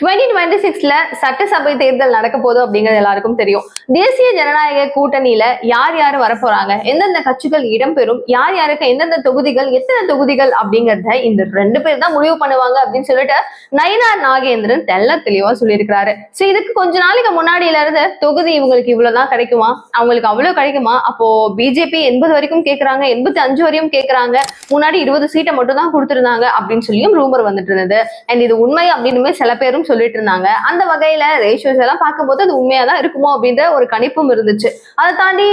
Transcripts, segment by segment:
Twenty twenty சிக்ஸ்ல சட்டசபை தேர்தல் நடக்க போதும் அப்படிங்கிறது எல்லாருக்கும் தெரியும். தேசிய ஜனநாயக கூட்டணியில யார் யார் வரப்போறாங்க? எந்தெந்த கட்சிகள் இடம்பெறும்? யார் யாருக்கு எந்தெந்த தொகுதிகள்? எத்தனை தொகுதிகள்? அப்படிங்கறத இந்த ரெண்டு பேர் தான் முடிவு பண்ணுவாங்க அப்படின்னு சொல்லிட்டு நயினார் நாகேந்திரன் தெல்ல தெளிவா சொல்லியிருக்கிறாரு. சோ இதுக்கு கொஞ்ச நாளைக்கு முன்னாடியில இருந்து தொகுதி இவங்களுக்கு இவ்வளவுதான் கிடைக்குமா? அவங்களுக்கு அவ்வளவு கிடைக்குமா? அப்போ பிஜேபி எண்பது வரைக்கும் கேக்குறாங்க எண்பத்தி அஞ்சு வரையும் கேக்குறாங்க. முன்னாடி இருபது சீட்டை மட்டும் தான் கொடுத்துருந்தாங்க அப்படின்னு சொல்லியும் ரூமர் வந்துட்டு இருந்தது. அண்ட் இது உண்மை அப்படின்னு சில பேரும் சொல்லிட்டு இருந்தாங்க அந்த வகையில ரேஷியோஸ் எல்லாம் பார்க்கும்போது அது உண்மையா தான் இருக்குமோ அப்படின்ற ஒரு கணிப்பும் இருந்துச்சு. அதை தாண்டி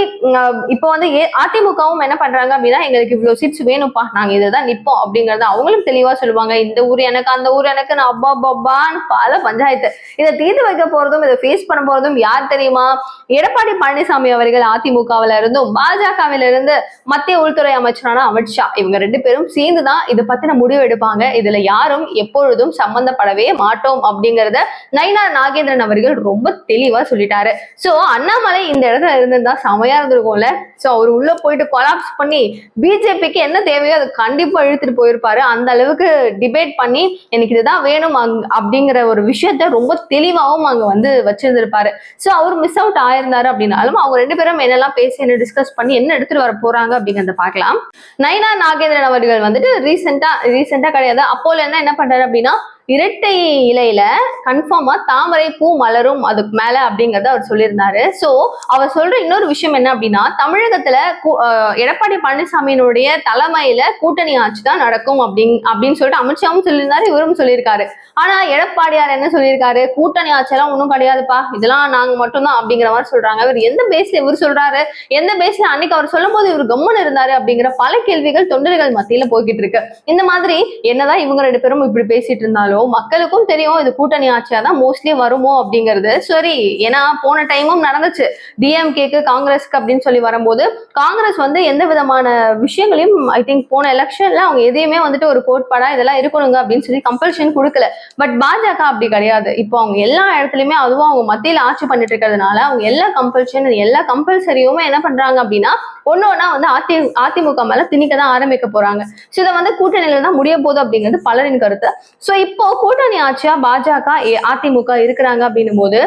இப்போ வந்து ஏ- அதிமுகவும் என்ன பண்றாங்க அப்படின்னா எங்களுக்கு இவ்வளவு சீட்ஸ் வேணும்ப்பா நாங்க இதுதான் நிப்போம் அப்படிங்கறத அவங்களும் தெளிவா சொல்லுவாங்க. இந்த ஊர் எனக்கு அந்த ஊர் எனக்கு நான் அப்பா பப்பான்னு பல பஞ்சாயத்து. இதை தீர்த்து வைக்க போறதும் இதை ஃபேஸ் பண்ண போறதும் யார் தெரியுமா? எடப்பாடி பழனிசாமி அவர்கள் அதிமுகவில இருந்தும் பாஜகவில இருந்து மத்திய உள்துறை அமைச்சரான அமித்ஷா இவங்க ரெண்டு பேரும் சேர்ந்து தான் இதை பத்தின முடிவு எடுப்பாங்க. இதுல யாரும் எப்பொழுதும் சம்பந்தப்படவே மாட்டோம் அப்படிங்கறத நயினார் நாகேந்திரன் அவர்கள் ரொம்ப தெளிவா சொல்லிட்டாரு. சோ அண்ணாமலை இந்த இடத்துல இருந்திருந்தா செமையா இருந்திருக்கும்ல. சோ அவர் உள்ள போயிட்டு கொலாப்ஸ் பண்ணி பிஜேபிக்கு என்ன தேவையோ அதை கண்டிப்பா இழுத்துட்டு போயிருப்பாரு. அந்த அளவுக்கு டிபேட் பண்ணி எனக்கு இதுதான் வேணும் அப்படிங்கிற ஒரு விஷயத்த ரொம்ப தெளிவாகவும் அங்க வந்து வச்சிருந்திருப்பாரு. சோ அவர் மிஸ் அவுட் ஆயிருந்தாரு அப்படின்னாலும் அவங்க ரெண்டு பேரும் என்னெல்லாம் பேசி என்ன டிஸ்கஸ் பண்ணி என்ன எடுத்துட்டு வர போறாங்க அப்படிங்கறத பார்க்கலாம். நைனா நாகேந்திரன் அவர்கள் வந்துட்டு ரீசெண்டா ரீசெண்டா கிடையாது. அப்போல என்ன என்ன பண்றாரு அப்படின்னா இரட்டை இலையில கன்ஃபார்மா தாமரை பூ மலரும் அதுக்கு மேல அப்படிங்கறத அவர் சொல்லியிருந்தாரு. சோ அவர் சொல்ற இன்னொரு விஷயம் என்ன அப்படின்னா தமிழகத்துல கூ- எடப்பாடி பழனிசாமியினுடைய தலைமையில கூட்டணி ஆட்சி தான் நடக்கும் அப்படிங் அப்படின்னு சொல்லிட்டு அமித்ஷாவும் சொல்லியிருந்தாரு இவரும் சொல்லியிருக்காரு. ஆனா எடப்பாடியார் என்ன சொல்லியிருக்காரு? கூட்டணி ஆட்சியெல்லாம் ஒன்றும் கிடையாதுப்பா. இதெல்லாம் நாங்க மட்டும்தான் அப்படிங்கிற மாதிரி சொல்றாங்க. இவர் எந்த பேஸ்ல இவர் சொல்றாரு? எந்த பேஸ்ல அன்னைக்கு அவர் சொல்லும் போது இவர் கம்முன்னு இருந்தாரு அப்படிங்கிற பல கேள்விகள் தொண்டர்கள் மத்தியில போய்கிட்டு இருக்கு. இந்த மாதிரி என்னதான் இவங்க ரெண்டு பேரும் இப்படி பேசிட்டு இருந்தாலும் மக்களுக்கும் தெரியும் இது கூட்டணி ஆட்சியா தான் மோஸ்ட்லி வருமோ அப்படிங்கிறது. சரி ஏன்னா போன டைமும் நடந்துச்சு. டிஎம்கேக்கு காங்கிரஸ்க்கு அப்படின்னு சொல்லி வரும்போது காங்கிரஸ் வந்து எந்த விதமான விஷயங்களையும் ஐ திங்க் போன எலெக்ஷன்ல அவங்க எதையுமே வந்துட்டு ஒரு கோட்பாடா இதெல்லாம் இருக்கணுங்க அப்படின்னு சொல்லி கம்பல்ஷன் கொடுக்கல. பட் பாஜக அப்படி கிடையாது. இப்போ அவங்க எல்லா இடத்துலயுமே அதுவும் அவங்க மத்தியில் ஆட்சி பண்ணிட்டு இருக்கிறதுனால அவங்க எல்லா கம்பல்ஷன் எல்லா கம்பல்சரியுமே என்ன பண்றாங்க அப்படின்னா ஒண்ணு வந்து அதி அதிமுக மேல திணிக்க தான் ஆரம்பிக்க போறாங்க. ஸோ இதை வந்து கூட்டணியில தான் முடிய போகுது அப்படிங்கிறது பலரின் கருத்து. ஸோ இப்போ கூட்டணி ஆட்சியா பாஜக அதிமுக இருக்கிறாங்க அப்படின்னும் போது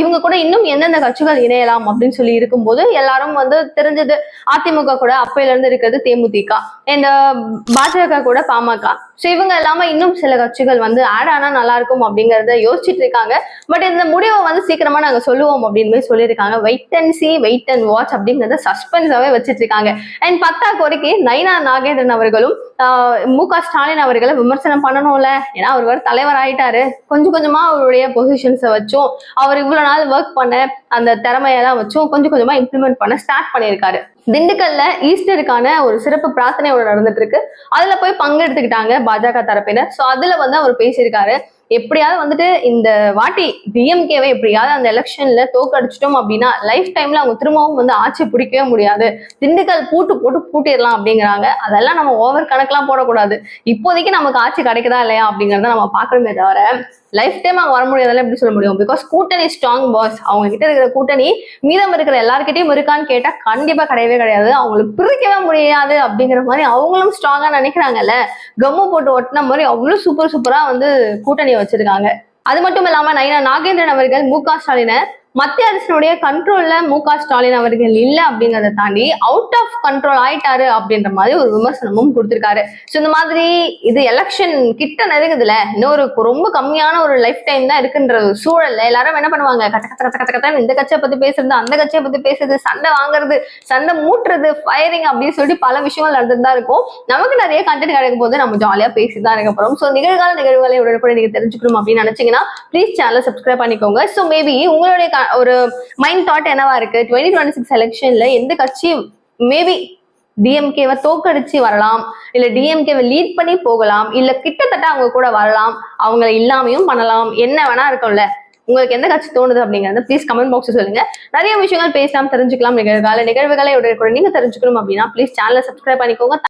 இவங்க கூட இன்னும் எந்தெந்த கட்சிகள் இணையலாம் அப்படின்னு சொல்லி இருக்கும்போது எல்லாரும் வந்து தெரிஞ்சது அதிமுக கூட அப்பையில இருந்து இருக்கிறது தேமுதிக. இந்த பாஜக கூட பாமக. ஸோ இவங்க எல்லாமே இன்னும் சில கட்சிகள் வந்து ஆட் ஆனா நல்லா இருக்கும் அப்படிங்கறத யோசிச்சுட்டு இருக்காங்க. பட் இந்த முடிவை வந்து சீக்கிரமா நாங்க சொல்லுவோம் அப்படின்னு போய் சொல்லியிருக்காங்க. Wait and see wait and watch அப்படிங்கறத சஸ்பென்ஸாவே வச்சிட்டு இருக்காங்க. அண்ட் பத்தா கோரிக்கை நயினா நாகேந்திரன் அவர்களும் மு க ஸ்டாலின் அவர்களை விமர்சனம் பண்ணணும்ல. ஏன்னா அவர் தலைவர் ஆயிட்டாரு கொஞ்சம் கொஞ்சமா அவருடைய பொசிஷன்ஸை வச்சும் அவர் இவ்வளவு நாள் ஒர்க் பண்ண அந்த திறமையெல்லாம் வச்சும் கொஞ்சம் கொஞ்சமா இம்ப்ளிமெண்ட் பண்ண ஸ்டார்ட் பண்ணியிருக்காரு. திண்டுக்கல்ல ஈஸ்டருக்கான ஒரு சிறப்பு பிரார்த்தனை ஒன்று நடந்துட்டு இருக்கு. அதுல போய் பங்கெடுத்துக்கிட்டாங்க பாஜக தரப்பினர். சோ அதுல வந்து அவர் பேசியிருக்காரு. எப்படியாவது வந்துட்டு இந்த வாட்டி டிஎம்கேவை எப்படியாவது அந்த எலெக்ஷன்ல தோக்கடிச்சிட்டோம் அப்படின்னா லைஃப் டைம்ல அவங்க திரும்பவும் வந்து ஆட்சி பிடிக்கவே முடியாது. திண்டுக்கல் பூட்டு போட்டு பூட்டிடலாம் அப்படிங்கிறாங்க. அதெல்லாம் நம்ம ஓவர் கணக்கெல்லாம் போடக்கூடாது. இப்போதைக்கு நமக்கு ஆட்சி கிடைக்குதா இல்லையா அப்படிங்கறத நம்ம பார்க்கணுமே தவிர லைஃப் டைம் அவங்க வர முடியாதெல்லாம் எப்படி சொல்ல முடியும்? பிகாஸ் கூட்டணி ஸ்ட்ராங் பாஸ் அவங்க கிட்ட இருக்கிற கூட்டணி மீதம் இருக்கிற எல்லாருக்கிட்டையும் இருக்கான்னு கேட்டா கண்டிப்பா கிடையவே கிடையாது. அவங்களுக்கு பிரிக்கவே முடியாது அப்படிங்கிற மாதிரி அவங்களும் ஸ்ட்ராங்கா நினைக்கிறாங்கல்ல. கம்மு போட்டு ஒட்டின மாதிரி அவ்வளவு சூப்பர் சூப்பரா வந்து கூட்டணி வச்சிருக்காங்க. அது மட்டும் இல்லாம நயனா நாகேந்திரன் அவர்கள் மு க ஸ்டாலினை மத்திய அரசினுடைய கண்ட்ரோல்ல மு க ஸ்டாலின் அவர்கள் இல்ல அப்படிங்கறத தாண்டி அவுட் ஆஃப் கண்ட்ரோல் ஆயிட்டாரு அப்படின்ற மாதிரி ஒரு விமர்சனமும் கொடுத்திருக்காரு. ஸோ இந்த மாதிரி இது எலெக்ஷன் கிட்ட நெருங்குதுல. இன்னொரு ரொம்ப கம்மியான ஒரு லைஃப் டைம் தான் இருக்குன்ற சூழல்ல எல்லாரும் என்ன பண்ணுவாங்க? கச்ச கத்த கத்த கத்த இந்த கட்சியை பத்தி பேசுறது அந்த கட்சியை பத்தி பேசுறது சண்டை வாங்குறது சண்டை மூட்டுறது ஃபயரிங் அப்படின்னு சொல்லிட்டு பல விஷயங்கள் நடந்துட்டு தான் இருக்கும். நமக்கு நிறைய கண்டென்ட் கிடைக்கும் போது நம்ம ஜாலியா பேசி தான் இருக்க போறோம். ஸோ நிகழ்கால நிகழ்வுகளை உடனுக்குடன் நீங்க தெரிஞ்சுக்கணும் அப்படின்னு நினைச்சீங்கன்னா ப்ளீஸ் சேனலை சப்ஸ்கிரைப் பண்ணிக்கோங்க. ஸோ மேபி உங்களுடைய ஒரு மைண்ட் தாட் என்னவா இருக்கு? டுவெண்ட்டி டுவெண்ட்டி சிக்ஸ் எலெக்ஷன்ல எந்த கட்சி மேபி டிஎம்கேவை தோக்கடிச்சு வரலாம் இல்ல டிஎம்கேவை லீட் பண்ணி போகலாம் இல்ல கிட்டத்தட்ட அவங்க கூட வரலாம் அவங்கள இல்லாமையும் பண்ணலாம் என்ன வேணா இருக்கும்ல. உங்களுக்கு எந்த கட்சி தோணுது அப்படிங்கறத ப்ளீஸ் கமெண்ட் பாக்ஸ் சொல்லுங்க. நிறைய விஷயங்கள் பேசலாம் தெரிஞ்சுக்கலாம் நிகழ்கால நிகழ்வுகளை உடனுக்குடன் நீங்க தெரிஞ்சுக்கணும் அப்படின்னா ப்ளீஸ் சேனலை சப்ஸ்கிரைப் பண்ணிக்கோங்க.